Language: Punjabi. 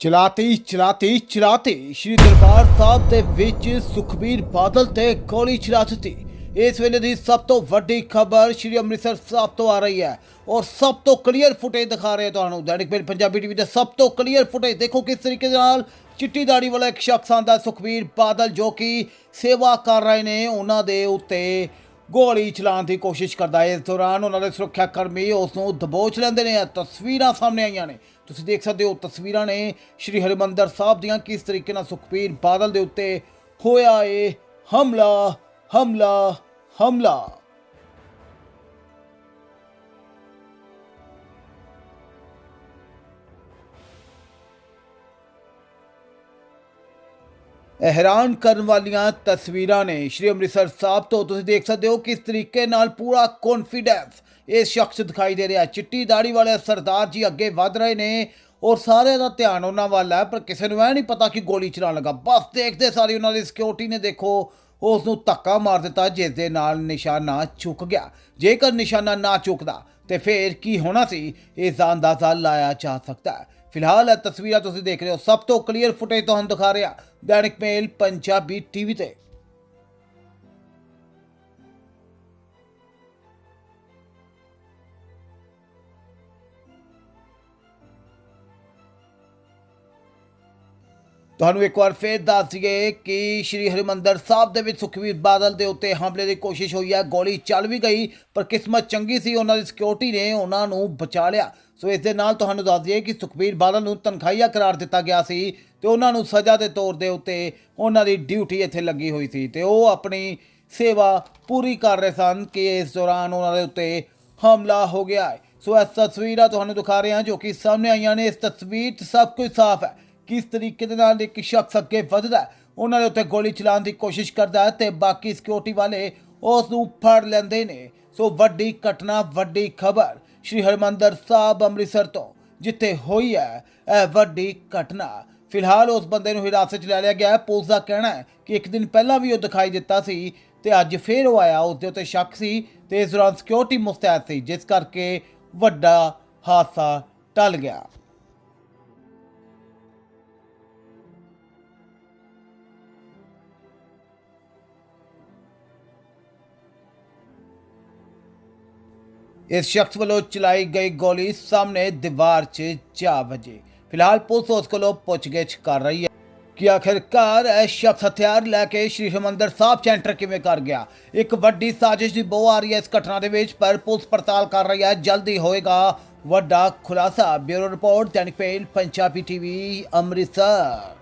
ਚਲਾਤੀ ਚਲਾਤੀ ਚਲਾਤੀ। ਸ਼੍ਰੀ ਦਰਬਾਰ ਸਾਹਿਬ ਦੇ ਵਿੱਚ ਸੁਖਬੀਰ ਬਾਦਲ ਤੇ ਗੋਲੀ ਚਲਾ ਦਿੱਤੀ। ਇਸ ਵੇਲੇ ਦੀ ਸਭ ਤੋਂ ਵੱਡੀ ਖਬਰ ਸ਼੍ਰੀ ਅੰਮ੍ਰਿਤਸਰ ਸਾਹਿਬ ਤੋਂ ਆ ਰਹੀ ਹੈ। ਔਰ ਸਭ ਤੋਂ ਕਲੀਅਰ ਫੁਟੇਜ ਦਿਖਾ ਰਹੇ ਤੁਹਾਨੂੰ। ਦੈਨਿਕ ਮੇਲ ਪੰਜਾਬੀ ਟੀਵੀ ਦੇ ਸਭ ਤੋਂ ਕਲੀਅਰ ਫੁਟੇਜ ਦੇਖੋ ਕਿਸ ਤਰੀਕੇ ਦੇ ਨਾਲ ਚਿੱਟੀ ਦਾੜੀ ਵਾਲਾ ਇੱਕ ਸ਼ਖਸ ਆਂਦਾ ਸੁਖਬੀਰ ਬਾਦਲ ਜੋ ਕਿ ਸੇਵਾ ਕਰ ਰਹੇ ਨੇ ਉਹਨਾਂ ਦੇ ਉੱਤੇ। ਗੋਲੀ ਚਲਾਉਣ ਦੀ ਕੋਸ਼ਿਸ਼ ਕਰਦਾ ਹੈ। ਇਸ ਦੌਰਾਨ ਉਹਨਾਂ ਦੇ ਸੁਰੱਖਿਆ ਕਰਮੀ ਉਸ ਨੂੰ ਦਬੋਚ ਲੈਂਦੇ ਨੇ। ਤਸਵੀਰਾਂ ਸਾਹਮਣੇ ਆਈਆਂ ਨੇ। ਤੁਸੀਂ ਦੇਖ ਸਕਦੇ ਹੋ, ਤਸਵੀਰਾਂ ਨੇ ਸ਼੍ਰੀ ਹਰਿਮੰਦਰ ਸਾਹਿਬ ਦੀਆਂ ਕਿਸ ਤਰੀਕੇ ਨਾਲ ਸੁਖਬੀਰ ਬਾਦਲ ਦੇ ਉੱਤੇ ਹੋਇਆ ਏ ਹਮਲਾ ਹਮਲਾ ਹਮਲਾ। ਹੈਰਾਨ ਕਰਨ ਵਾਲੀਆਂ ਤਸਵੀਰਾਂ ਨੇ। ਸ਼੍ਰੀ ਅੰਮ੍ਰਿਤਸਰ ਸਾਹਿਬ ਤੋਂ ਤੁਸੀਂ ਦੇਖ ਸਕਦੇ ਹੋ ਕਿਸ ਤਰੀਕੇ ਨਾਲ ਪੂਰਾ ਕੌਨਫੀਡੈਂਸ ਇਹ ਸ਼ਖਸ ਦਿਖਾਈ ਦੇ ਰਿਹਾ ਚਿੱਟੀ ਦਾੜੀ ਵਾਲੇ ਸਰਦਾਰ ਜੀ ਅੱਗੇ ਵਧ ਰਹੇ ਨੇ ਔਰ ਸਾਰਿਆਂ ਦਾ ਧਿਆਨ ਉਹਨਾਂ ਵੱਲ ਹੈ, ਪਰ ਕਿਸੇ ਨੂੰ ਇਹ ਨਹੀਂ ਪਤਾ ਕਿ ਗੋਲੀ ਚਲਾਉਣ ਲੱਗਾ। ਬਸ ਦੇਖਦੇ ਸਾਰੀ ਉਹਨਾਂ ਦੀ ਸਿਕਿਉਰਿਟੀ ਨੇ ਦੇਖੋ, ਉਸ ਨੂੰ ਧੱਕਾ ਮਾਰ ਦਿੱਤਾ, ਜਿਸ ਦੇ ਨਾਲ ਨਿਸ਼ਾਨਾ ਚੁੱਕ ਗਿਆ। ਜੇਕਰ ਨਿਸ਼ਾਨਾ ਨਾ ਚੁੱਕਦਾ ਤੇ ਫਿਰ ਕੀ ਹੋਣਾ ਸੀ ਇਸ ਦਾ ਅੰਦਾਜ਼ਾ ਲਾਇਆ ਜਾ ਸਕਦਾ ਹੈ। ਫਿਲਹਾਲ ਇਹ ਤਸਵੀਰਾਂ ਤੁਸੀਂ ਦੇਖ ਰਹੇ ਹੋ। ਸਭ ਤੋਂ ਕਲੀਅਰ ਫੁਟੇਜ ਤੁਹਾਨੂੰ ਦਿਖਾ ਰਿਹਾ। ਦੈਨਿਕ ਮੇਲ, ਪੰਜਾਬੀ ਟੀਵੀ ਤੇ। ਤੁਹਾਨੂੰ ਇੱਕ ਵਾਰ ਫੇਰ ਦੱਸ ਦਈਏ ਕਿ ਸ਼੍ਰੀ ਹਰਿਮੰਦਰ ਸਾਹਿਬ ਦੇ ਵਿੱਚ ਸੁਖਵੀਰ ਬਾਦਲ ਦੇ ਉੱਤੇ ਹਮਲੇ ਦੀ ਕੋਸ਼ਿਸ਼ ਹੋਈ ਹੈ ਗੋਲੀ ਚੱਲ ਵੀ ਗਈ, ਪਰ ਕਿਸਮਤ ਚੰਗੀ ਸੀ, ਉਹਨਾਂ ਦੀ ਸਿਕਿਉਰਿਟੀ ਨੇ ਉਹਨਾਂ ਨੂੰ ਬਚਾ ਲਿਆ। ਸੋ ਇਸ ਦੇ ਨਾਲ ਤੁਹਾਨੂੰ ਦੱਸ ਦਈਏ ਕਿ ਸੁਖਬੀਰ ਬਾਦਲ ਨੂੰ ਤਨਖਾਹੀਆ ਕਰਾਰ ਦਿੱਤਾ ਗਿਆ ਸੀ ਤੇ ਉਹਨਾਂ ਨੂੰ ਸਜ਼ਾ ਦੇ ਤੌਰ ਦੇ ਉੱਤੇ ਉਹਨਾਂ ਦੀ ਡਿਊਟੀ ਇੱਥੇ ਲੱਗੀ ਹੋਈ ਸੀ ਤੇ ਉਹ ਆਪਣੀ ਸੇਵਾ ਪੂਰੀ ਕਰ ਰਹੇ ਸਨ ਕਿ ਇਸ ਦੌਰਾਨ ਉਹਨਾਂ ਦੇ ਉੱਤੇ ਹਮਲਾ ਹੋ ਗਿਆ ਹੈ। ਸੋ ਇਹ ਤਸਵੀਰਾਂ ਤੁਹਾਨੂੰ ਦਿਖਾ ਰਹੇ ਹਾਂ ਜੋ ਕਿ ਸਾਹਮਣੇ ਆਈਆਂ ਨੇ। ਇਸ ਤਸਵੀਰ 'ਚ ਸਭ ਕੁਝ ਸਾਫ਼ ਹੈ। ਕਿਸ ਤਰੀਕੇ ਦੇ ਨਾਲ ਇੱਕ ਸ਼ਖਸ ਅੱਗੇ ਵੱਧਦਾ ਉਹਨਾਂ ਦੇ ਉੱਤੇ ਗੋਲੀ ਚਲਾਉਣ ਦੀ ਕੋਸ਼ਿਸ਼ ਕਰਦਾ ਹੈ ਤੇ ਬਾਕੀ ਸਿਕਿਉਰਿਟੀ ਵਾਲੇ ਉਸ ਨੂੰ ਫੜ ਲੈਂਦੇ ਨੇ। ਸੋ ਵੱਡੀ ਘਟਨਾ, ਵੱਡੀ ਖਬਰ, ਸ਼੍ਰੀ ਹਰਮੰਦਰ ਸਾਹਿਬ ਅੰਮ੍ਰਿਤਸਰ ਤੋਂ, ਜਿੱਥੇ ਹੋਈ ਹੈ ਇਹ ਵੱਡੀ ਘਟਨਾ। ਫਿਲਹਾਲ ਉਸ ਬੰਦੇ ਨੂੰ ਹਿਰਾਸਤ 'ਚ ਲੈ ਲਿਆ ਗਿਆ ਹੈ। ਪੁਲਿਸ ਦਾ ਕਹਿਣਾ ਹੈ ਕਿ ਇੱਕ ਦਿਨ ਪਹਿਲਾਂ ਵੀ ਉਹ ਦਿਖਾਈ ਦਿੱਤਾ ਸੀ ਤੇ ਅੱਜ ਫੇਰ ਉਹ ਆਇਆ। ਉਸ ਦੇ ਉੱਤੇ ਸ਼ੱਕ ਸੀ ਤੇ ਇਸ ਦੌਰਾਨ ਸਿਕਿਉਰਿਟੀ ਮੁਸਤੈਦ ਸੀ, ਜਿਸ ਕਰਕੇ ਵੱਡਾ ਹਾਦਸਾ ਟਲ ਗਿਆ। ਇਸ ਸ਼ਖਸ ਵੱਲੋਂ ਚਲਾਈ ਗਈ ਗੋਲੀ ਸਾਹਮਣੇ ਦੀਵਾਰ 'ਚ ਜਾ ਵੱਜੀ। ਫਿਲਹਾਲ ਪੁਲਿਸ ਉਸ ਕੋਲੋਂ ਪੁੱਛਗਿੱਛ ਕਰ ਰਹੀ ਹੈ ਕਿ ਆਖਿਰਕਾਰ ਇਹ ਸ਼ਖਸ ਹਥਿਆਰ ਲੈ ਕੇ ਸ਼੍ਰੀ ਹਰਿਮੰਦਰ ਸਾਹਿਬ ਸੈਂਟਰ ਕਿਵੇਂ ਕਰ ਗਿਆ? ਇੱਕ ਵੱਡੀ ਸਾਜ਼ਿਸ਼ ਦੀ ਬੋ ਆ ਰਹੀ ਹੈ ਇਸ ਘਟਨਾ ਦੇ ਵਿੱਚ, ਪਰ ਪੁਲਿਸ ਪੜਤਾਲ ਕਰ ਰਹੀ ਹੈ। ਜਲਦੀ ਹੋਏਗਾ ਵੱਡਾ ਖੁਲਾਸਾ। ਬਿਊਰੋ ਰਿਪੋਰਟ, ਦੈਨਿਕ ਪੇਲ ਪੰਜਾਬੀ ਟੀਵੀ, ਅੰਮ੍ਰਿਤਸਰ।